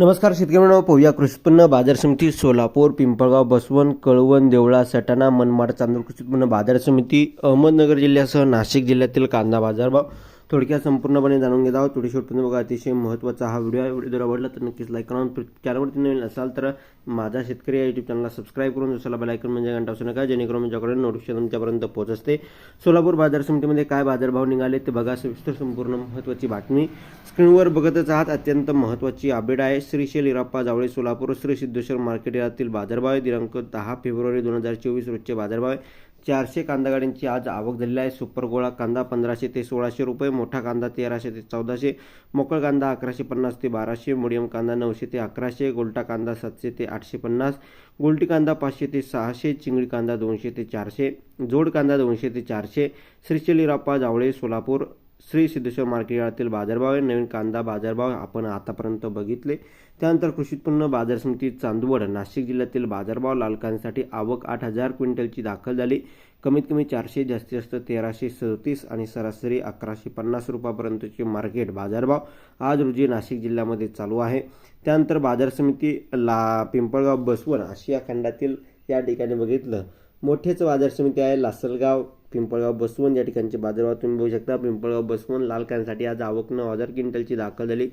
नमस्कार शेतकरी मित्रांनो पाहूया कृषी उत्पन्न बाजार समिती सोलापूर पिंपळगाव बसवण कळवण देवळा सटाणा मनमाड चांदूर कृषी उत्पन्न बाजार समिती अहमदनगर जिल्ह्यासह नाशिक जिल्ह्यातील कांदा बाजारभाव थोडक्यात संपूर्णपणे जाणून घेत आहोत. थोडी शेवटपर्यंत बघा. अतिशय महत्त्वाचा हा व्हिडिओ आहे. व्हिडिओ जर आवडला तर नक्कीच लाईक करा. चॅनलवरती नवीन असाल तर माझा शेतकरी या यूट्यूब चॅनलला सबस्क्राईब करून दुसऱ्याला बेलायकन म्हणजे घंटा असू नका. जेणेकरून माझ्याकडे नोटिफिकेशन तुमच्यापर्यंत पोहोचते सोलापूर बाजार समितीमध्ये काय बाजारभाव निघाले ते बघा. सविस्तर संपूर्ण महत्त्वाची बातमी स्क्रीनवर बघतच आहात. अत्यंत महत्त्वाची अपडेट आहे. श्रीशेल इराप्पा जावळे सोलापूर श्री सिद्धेश्वर मार्केट यातील बाजारभाव आहे. दिनांक दहा फेब्रुवारी दोन हजार चोवीस रोजचे बाजारभाव आहे. चारशे कांदा गाड्यांची आज आवक झालेली आहे. सुपर गोळा कांदा पंधराशे ते सोळाशे रुपये मोठा कांदा तेराशे ते चौदाशे मोकळ कांदा अकराशे पन्नास ते बाराशे मिडियम कांदा नऊशे ते अकराशे गोलटा कांदा सातशे ते आठशे पन्नास गोलटी कांदा पाचशे ते सहाशे चिंगडी कांदा दोनशे ते चारशे जोड कांदा दोनशे ते चारशे श्रीशैली राप्पा जावळे सोलापूर श्री सिद्धेश्वर मार्केट बाजारभाव आहे. नवीन कांदा बाजारभाव आपण आतापर्यंत बघितले. त्यानंतर कृषी उत्पन्न बाजार समिती चांदवड नाशिक जिल्ह्यातील बाजारभाव लाल कांद्यासाठी आवक आठ हजार क्विंटलची दाखल झाली. कमीत कमी चारशे जास्तीत जास्त तेराशे सदतीस आणि सरासरी अकराशे पन्नास रुपयापर्यंतचे मार्केट बाजारभाव आज रोजी नाशिक जिल्ह्यामध्ये चालू आहे. त्यानंतर बाजार समिती ला पिंपळगाव बसवण आशिया खंडातील या ठिकाणी बघितलं. मोठेच बाजार समिती आहे लासलगाव पिंपळगाव बसवण या ठिकाणचे बाजारभाव तुम्ही बघू शकता. पिंपळगाव बसवण लाल कांद्यासाठी आज आवक नऊ हजार क्विंटलची दाखल झाली.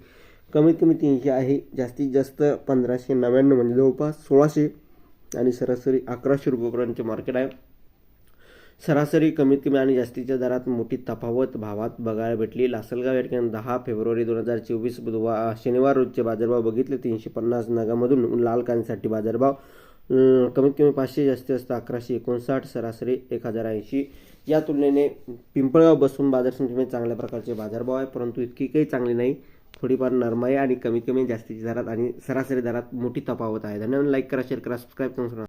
कमीत कमी तीनशे आहे जास्तीत जास्त पंधराशे नव्याण्णव म्हणजे जवळपास सोळाशे आणि सरासरी अकराशे रुपयापर्यंतचे मार्केट आहे. सरासरी कमीत कमी आणि जास्तीच्या दरात मोठी तफावत भावात बघायला भेटली. लासलगाव या ठिकाणी दहा फेब्रुवारी दोन हजार चोवीस बुधवार शनिवार रोजचे बाजारभाव बघितले. तीनशे पन्नास नगामधून लाल कांद्यासाठी बाजारभाव कमीत कमी पाचशे जास्तीत जास्त अकराशे एकोणसाठ सरासरी एक हजार ऐंशी. या तुलनेने पिंपळगाव बसून बाजार समितीमध्ये चांगल्या प्रकारचे बाजारभाव आहे परंतु इतकी काही चांगली नाही. थोडीफार नरमाई आणि कमीत कमी जास्तीच्या दरात आणि सरासरी दरात मोठी तफावत आहे. धन्यवाद. लाईक करा शेअर करा सबस्क्राईब करून